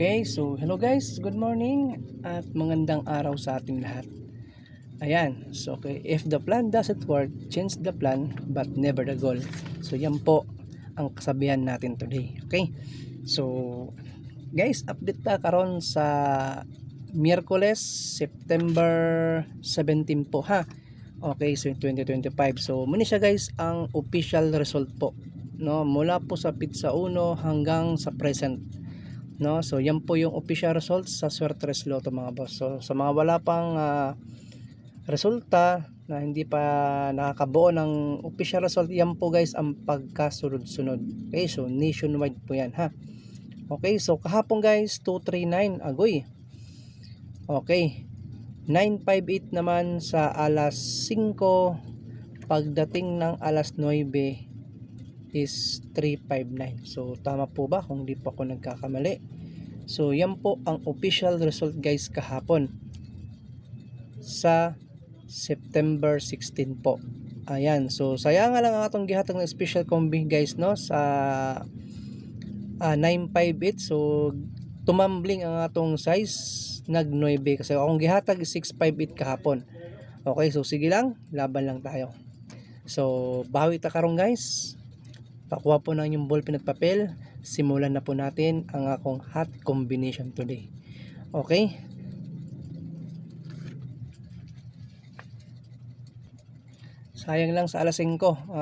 Okay, so hello guys, good morning at magandang araw sa ating lahat. Ayan, so okay, if the plan doesn't work, change the plan but never the goal. So yan po ang kasabihan natin today. Okay, so guys, update ta karon sa Miyerkules, September 17 po ha. Okay, so 2025. So muna siya guys ang official result po. No, mula po sa pizza 1 hanggang sa present no? So yan po yung official results sa Swerte Tres Lotto mga boss. So sa mga wala pang ah, resulta na hindi pa nakakabuo ng official result yan po guys ang pagkasunod-sunod. Okay so nationwide po yan ha? Okay so kahapon guys 239 agoy. Okay 958 naman sa alas 5 pagdating ng alas 9 is 359. So tama po ba kung di po ako nagkakamali? So yan po ang official result guys kahapon sa September 16 po. Ayan, so sayang nga lang ang atong gihatag ng special combi guys no sa ah, 958 so tumambling ang atong size nag 9 kasi akong gihatag is 658 kahapon. Okay, so sige lang, laban lang tayo. So bawi ta karon guys. Pakuha po na yung ballpen at papel. Simulan na po natin ang akong hot combination today. Okay? Sayang lang sa alas 5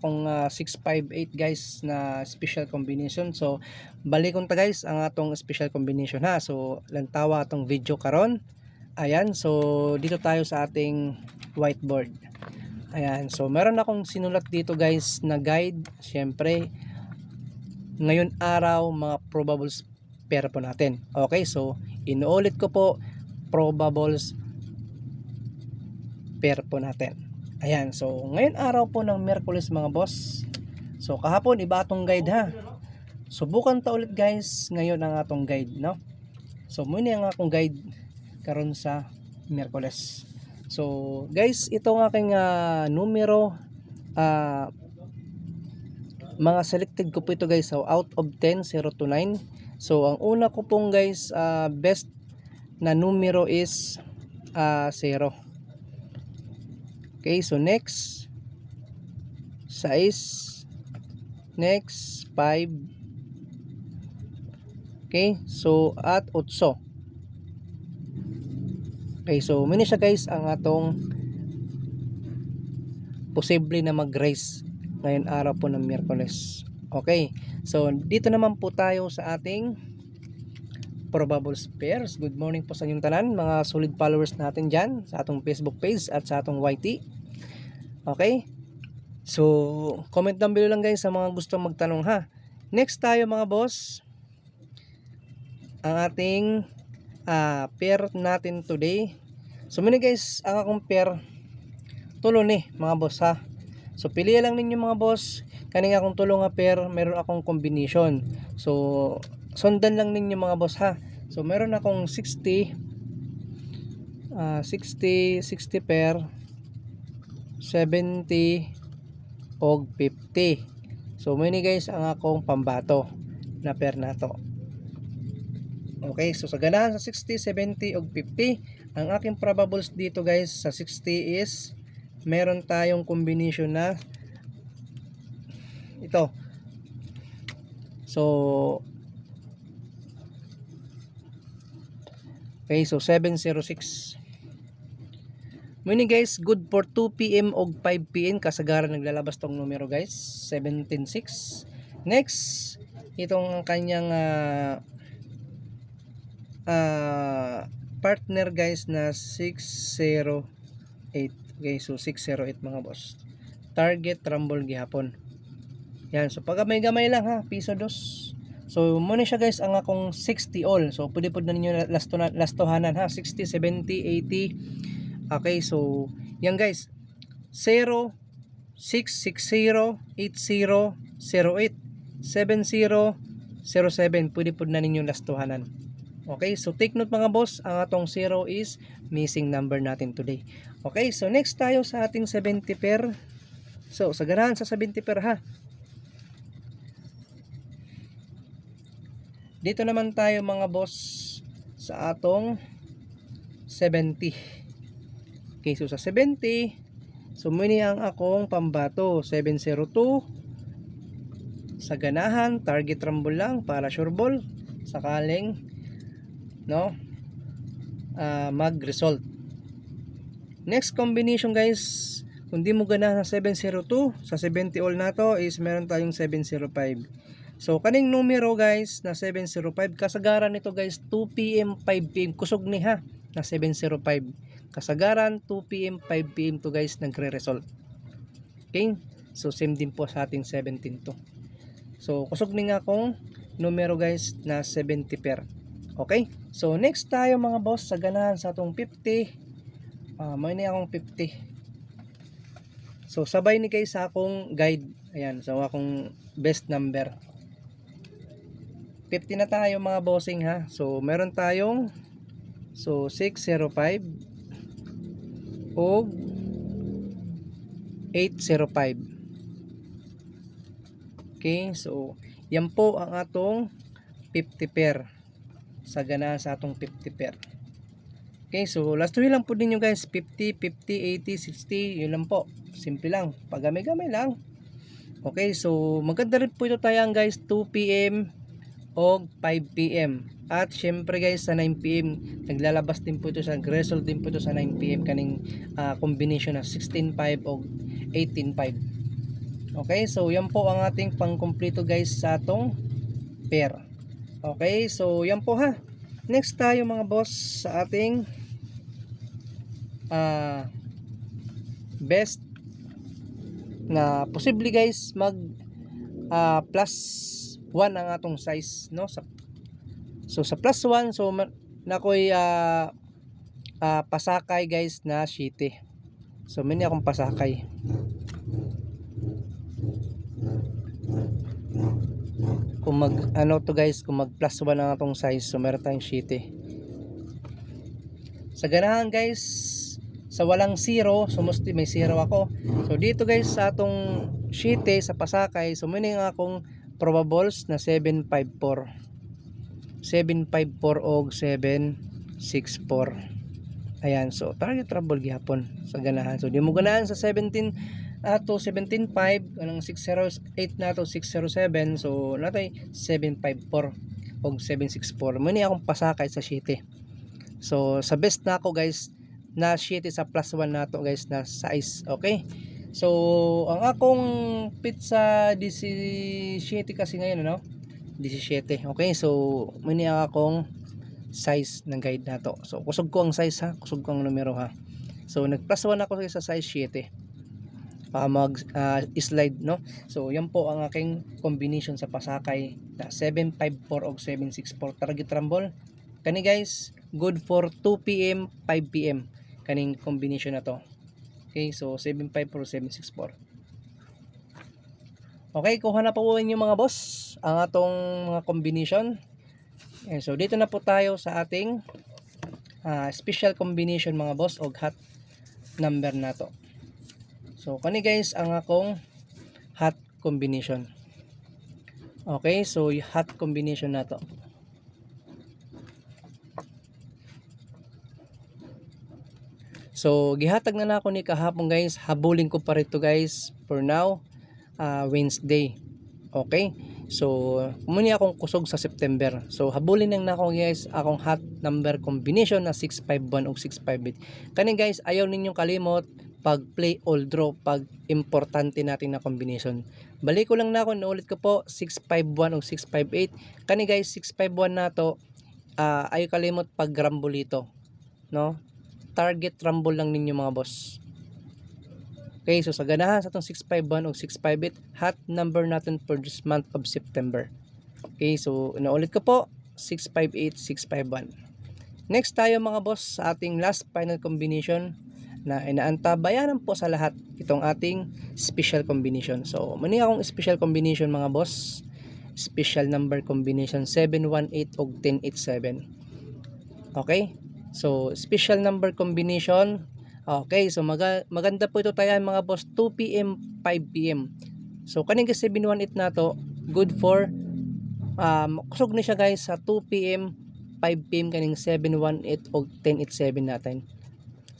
akong ah, 658 guys na special combination. So balikon ta guys ang atong special combination ha. So lantawa atong video karon. Ayan, so dito tayo sa ating whiteboard. Ayan, so meron akong sinulat dito guys na guide. Siyempre, ngayon araw mga probables pair po natin. Okay, so inuulit ko po probables pair po natin. Ayan, so ngayon araw po ng Merkulis mga boss. So kahapon iba atong guide ha. Subukan ta ulit guys ngayon ang atong guide, no? So muna ang akong guide karon sa Merkulis. So, guys, ito ang aking ah, numero ah, mga selected ko po ito guys. So, out of 10, 0 to 9. So, ang una ko pong guys, ah, best na numero is ah, 0. Okay, so next, 6, next, 5, okay, so at 8. Okay, so muna siya guys ang atong posible na mag-race ngayon araw po ng Miyerkules. Okay, so dito naman po tayo sa ating probable pairs. Good morning po sa inyong tanan, mga solid followers natin dyan sa atong Facebook page at sa atong YT. Okay, so comment down below lang guys sa mga gustong magtanong ha. Next tayo mga boss, ang ating ah pair natin today. So muna guys, ang akong pair tulo ni mga boss ha. So pili lang ninyo mga boss, kani akong tulo nga pair, meron akong combination. So sundan lang ninyo mga boss ha. So meron akong 60 ah 60 60 pair 70 og 50. So muna guys ang akong pambato na pair na to. Okay, so sa ganahan sa 60, 70 ug 50, ang aking probables dito guys sa 60 is meron tayong combination na ito. So Okay, so 706. Muni guys, good for 2 PM og 5 PM kasagaran naglalabas tong numero guys, 176. Next, itong kanyang ah, ah, partner guys na 608 okay so 608 mga boss. Target rumble gihapon. Yan so pag gamay-gamay lang ha piso dos. So muna siya guys ang akong 60 all. So pwede po na ninyo lasto na lastohanan ha 60 70 80 okay so yan guys. 0 660 80 08 70 07 pwede po na ninyo lastohanan Okay, so take note mga boss, ang atong 0 is missing number natin today. Okay, so next tayo sa ating 70 pair. So, sa ganahan sa 70 pair ha. Dito naman tayo mga boss sa atong 70. Okay, so sa 70, so muni ang akong pambato 702 sa ganahan, target rumble lang para sure ball sakaling no ah, mag-result. Next combination guys, kung di mo ganahan sa 702, sa 70 all na to is meron tayong 705. So kaning numero guys na 705 kasagaran nito guys 2 PM 5 PM kusog ni ha na 705. Kasagaran 2 PM 5 PM to guys nagre-result. Okay? So same din po sa ating 17 to. So kusog ni nga kung numero guys na 70 per. Okay? So next tayo mga boss sa ganahan sa atong 50. Ah, may ni akong 50. So sabay ni guys sa akong guide. Ayan, so akong best number. 50 na tayo mga bossing ha. So meron tayong so 605 o 805. Okay, so yan po ang atong 50 pair sa ganahan sa atong 50 pair. Okay, so last two lang po ninyo guys, 50, 50, 80, 60, yun lang po. Simple lang, pagami-gami lang. Okay, so maganda rin po ito tayang guys, 2 p.m. o 5 p.m. At syempre guys, sa 9 p.m. naglalabas din po ito sa result din po ito sa 9 p.m. kaning ah, combination na 16.5 o 18.5. Okay, so yan po ang ating pangkumpleto guys sa atong pair. Okay, so yan po ha. Next tayo mga boss sa ating ah, best na posible guys mag ah, plus 1 ang atong size no? Sa so sa plus 1 so nakoy ah, ah, pasakay guys na shite so mini akong pasakay kung mag ano to guys kung mag plus 1 ang atong size so meron tayong shite sa ganahan guys sa walang zero so mostly may zero ako. So dito guys sa atong shite sa pasakay so meaning akong probables na 754 754 og 764 ayan so target trouble gihapon sa ganahan. So di mo ganahan sa 17 ato 17.5 anong 608 na to 607 so natay 754 og 764 muni akong pasakay sa shite so sa best na ako guys na shite sa plus 1 na to guys na size okay? So ang akong pizza 17 kasi ngayon ano? 17 okay? So muni ang akong size ng guide na to. So kusog ko ang size ha? Kusog ko ang numero ha? So nag plus 1 ako sa size 7 para mag ah, slide no? So yan po ang aking combination sa pasakay na 754 o 764 target rumble. Kani guys good for 2 pm 5 pm kaning combination na to. Okay so 754 o 764 okay kuha na po inyo mga boss ang atong mga combination. Ayan, so dito na po tayo sa ating ah, special combination mga boss o hot number na to So, kani guys, ang akong hot combination. Okay, so hot combination na to. So, gihatag na na ako ni kahapon guys. Habulin ko pa rito guys for now. ah, Wednesday. Okay? So, muni akong kusog sa September. So, habulin lang na ako guys akong hot number combination na 651 o 658. Kani guys, ayaw ninyong kalimot pag play all draw pag importante natin na combination. Balik ko lang na ako, naulit ko po 651 o 658. Kani guys, 651 na to. ah ayaw kalimot pag rumble ito. No? Target rumble lang ninyo mga boss. Okay, so sa ganahan sa itong 651 o 658, hot number natin for this month of September. Okay, so naulit ko po, 658, 651. Next tayo mga boss sa ating last final combination na inaantabayanan po sa lahat itong ating special combination. So, mani akong special combination mga boss. Special number combination 718 o 1087. Okay? So, special number combination. Okay, so maga, maganda po ito tayo mga boss 2 p.m. 5 p.m. So, kaning 718 na to, good for um, kusog ni siya guys sa 2 p.m. 5 p.m. kaning 718 o 1087 natin.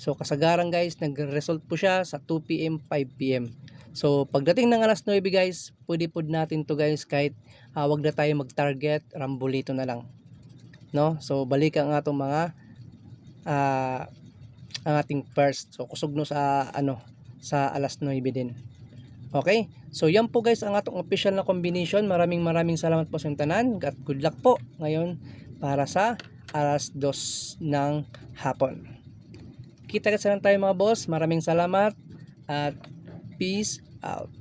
So kasagaran guys, nag-result po siya sa 2 p.m. 5 p.m. So pagdating ng alas 9 guys, pwede po natin to guys kahit uh, wag na tayo mag-target, rambulito na lang. No? So balik ang atong mga ah, ang ating first. So kusog no sa ano sa alas 9 din. Okay? So yan po guys ang atong official na combination. Maraming maraming salamat po sa tanan at good luck po ngayon para sa alas 2 ng hapon. Kita-kita lang tayo mga boss. Maraming salamat at peace out.